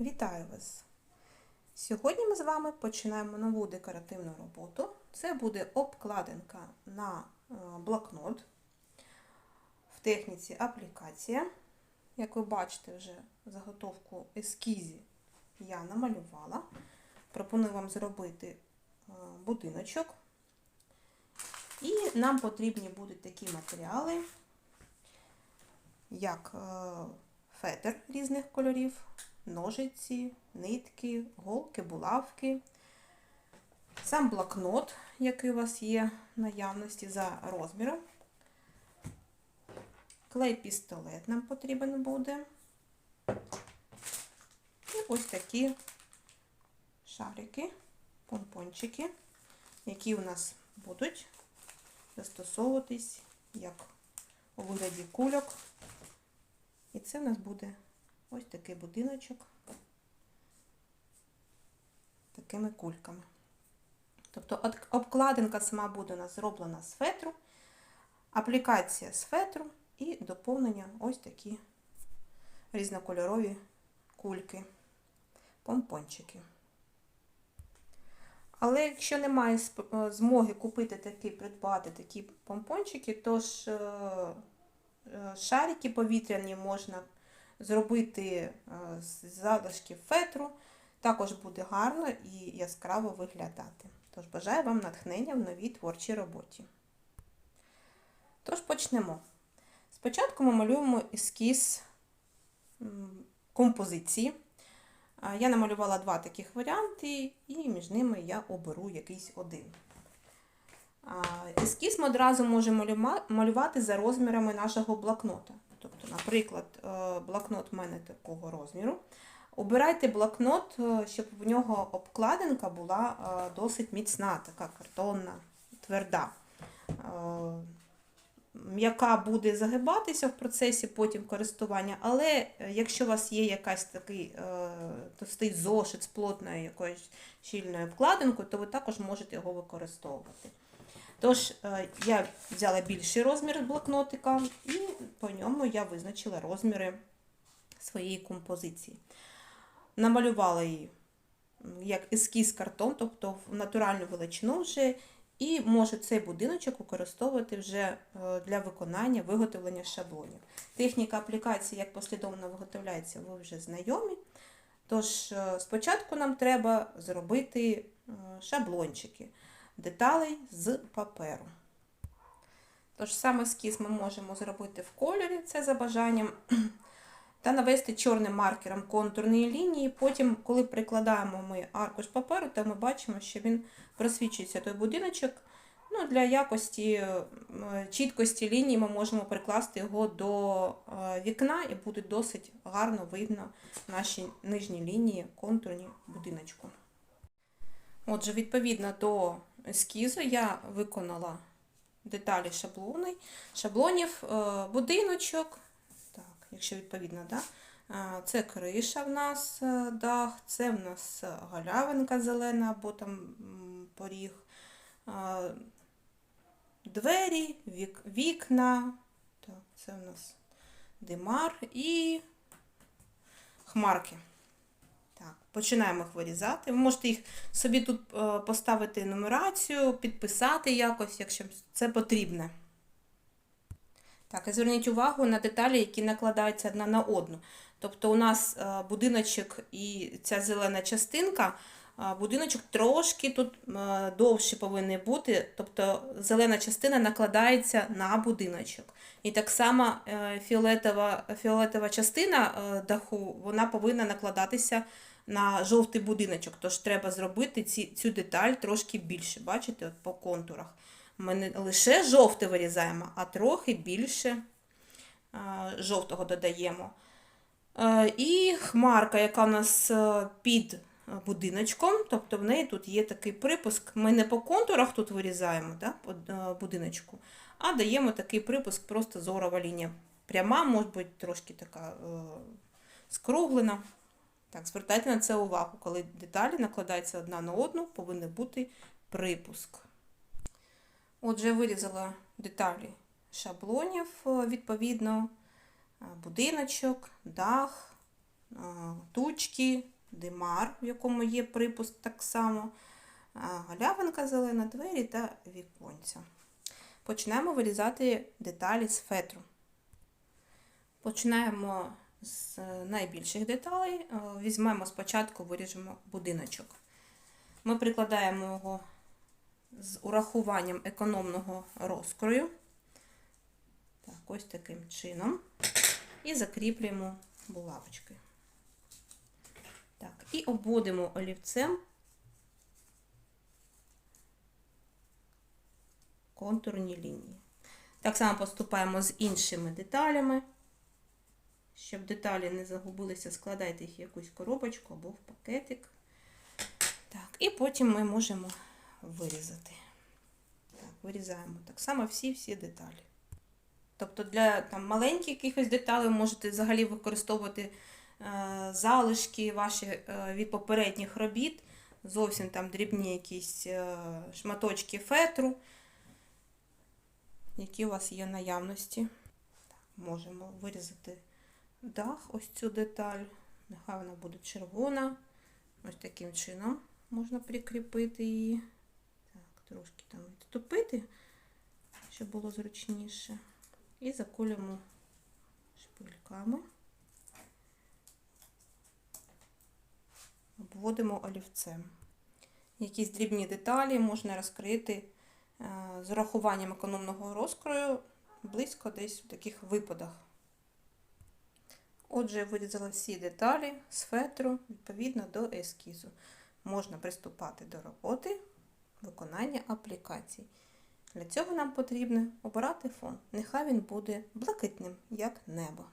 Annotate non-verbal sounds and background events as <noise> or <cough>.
Вітаю вас! Сьогодні ми з вами починаємо нову декоративну роботу. Це буде обкладинка на е, блокнот в техніці аплікація. Як ви бачите, вже заготовку ескізі я намалювала. Пропоную вам зробити е, будиночок. І нам потрібні будуть такі матеріали, як е, фетр різних кольорів, ножиці, нитки, голки, булавки, сам блокнот, який у вас є в наявності за розміром. Клей-пістолет нам потрібен буде. І ось такі шарики, помпончики, які у нас будуть застосовуватись як у вигляді кульок. І це в нас буде ось такий будиночок такими кульками. Тобто обкладинка сама буде у нас зроблена з фетру, аплікація з фетру і доповнення ось такі різнокольорові кульки, помпончики. Але якщо немає змоги купити такі, придбати такі помпончики, то ж шарики повітряні можна зробити з залишків фетру, також буде гарно і яскраво виглядати. Тож бажаю вам натхнення в новій творчій роботі. Тож почнемо. Спочатку ми малюємо ескіз композиції. Я намалювала два таких варіанти, і між ними я оберу якийсь один. Ескіз ми одразу можемо малювати за розмірами нашого блокнота. Тобто, наприклад, блокнот в мене такого розміру. Обирайте блокнот, щоб в нього обкладинка була досить міцна, така картонна, тверда. М'яка буде загибатися в процесі потім користування, але якщо у вас є якась такий товстий зошит з плотною якоюсь щільною обкладинкою, то ви також можете його використовувати. Тож, я взяла більший розмір блокнотика, і по ньому я визначила розміри своєї композиції. Намалювала її як ескіз картон, тобто в натуральну величину вже, і може цей будиночок використовувати вже для виконання виготовлення шаблонів. Техніка аплікації, як послідовно виготовляється, ви вже знайомі. Тож, спочатку нам треба зробити шаблончики деталей з паперу. Тож саме ескіз ми можемо зробити в кольорі, це за бажанням, <clears throat> та навести чорним маркером контурні лінії. Потім, коли прикладаємо ми аркуш паперу, то ми бачимо, що він просвічується той будиночок. Ну, Для якості чіткості лінії ми можемо прикласти його до вікна і буде досить гарно видно наші нижні лінії контурні будиночку. Отже, відповідно до ескізу я виконала деталі шаблони, шаблонів, будиночок, так, якщо відповідно, да? це криша в нас дах, це в нас галявинка зелена або там поріг, двері, вік, вікна, так, це в нас димар і хмарки. Починаємо їх вирізати. Ви можете їх собі тут поставити нумерацію, підписати якось, якщо це потрібне. Так, і зверніть увагу на деталі, які накладаються одна на одну. Тобто у нас будиночок і ця зелена частинка, будиночок трошки тут довше повинен бути, тобто зелена частина накладається на будиночок. І так само фіолетова фіолетова частина даху вона повинна накладатися на жовтий будиночок. Тож треба зробити ці, цю деталь трошки більше. Бачите, от по контурах. Ми не лише жовте вирізаємо, а трохи більше жовтого додаємо. І хмарка, яка у нас під будиночком, тобто в неї тут є такий припуск. Ми не по контурах тут вирізаємо да, будиночку, а даємо такий припуск, просто зорова лінія. Пряма, може бути трошки така е, скруглена. Так, звертайте на це увагу, коли деталі накладаються одна на одну, повинен бути припуск. Отже, вирізала деталі шаблонів, відповідно, будиночок, дах, тучки, димар, в якому є припуск так само, галявинка зелена, двері та віконця. Починаємо вирізати деталі з фетру. Починаємо з найбільших деталей. Е, Візьмемо спочатку, виріжемо будиночок. Ми прикладаємо його з урахуванням економного розкрою. Так, ось таким чином. І закріплюємо булавочкою. Так, і обводимо олівцем контурні лінії. Так само поступаємо з іншими деталями. Щоб деталі не загубилися, складайте їх в якусь коробочку або в пакетик. Так, і потім ми можемо вирізати. Так, вирізаємо так само всі-всі деталі. Тобто для там, маленьких якихось деталей можете взагалі використовувати е, залишки ваші е, від попередніх робіт, зовсім там дрібні якісь е, шматочки фетру, які у вас є наявності. Так, можемо вирізати дах, ось цю деталь. Нехай вона буде червона. Ось таким чином можна прикріпити її. Так, трошки там відступити, щоб було зручніше. І заколюємо шпильками. Обводимо олівцем. Якісь дрібні деталі можна розкрити е, з урахуванням економного розкрою близько десь в таких випадах. Отже, я вирізала всі деталі з фетру відповідно до ескізу. Можна приступати до роботи виконання аплікацій. Для цього нам потрібно обирати фон. Нехай він буде блакитним, як небо.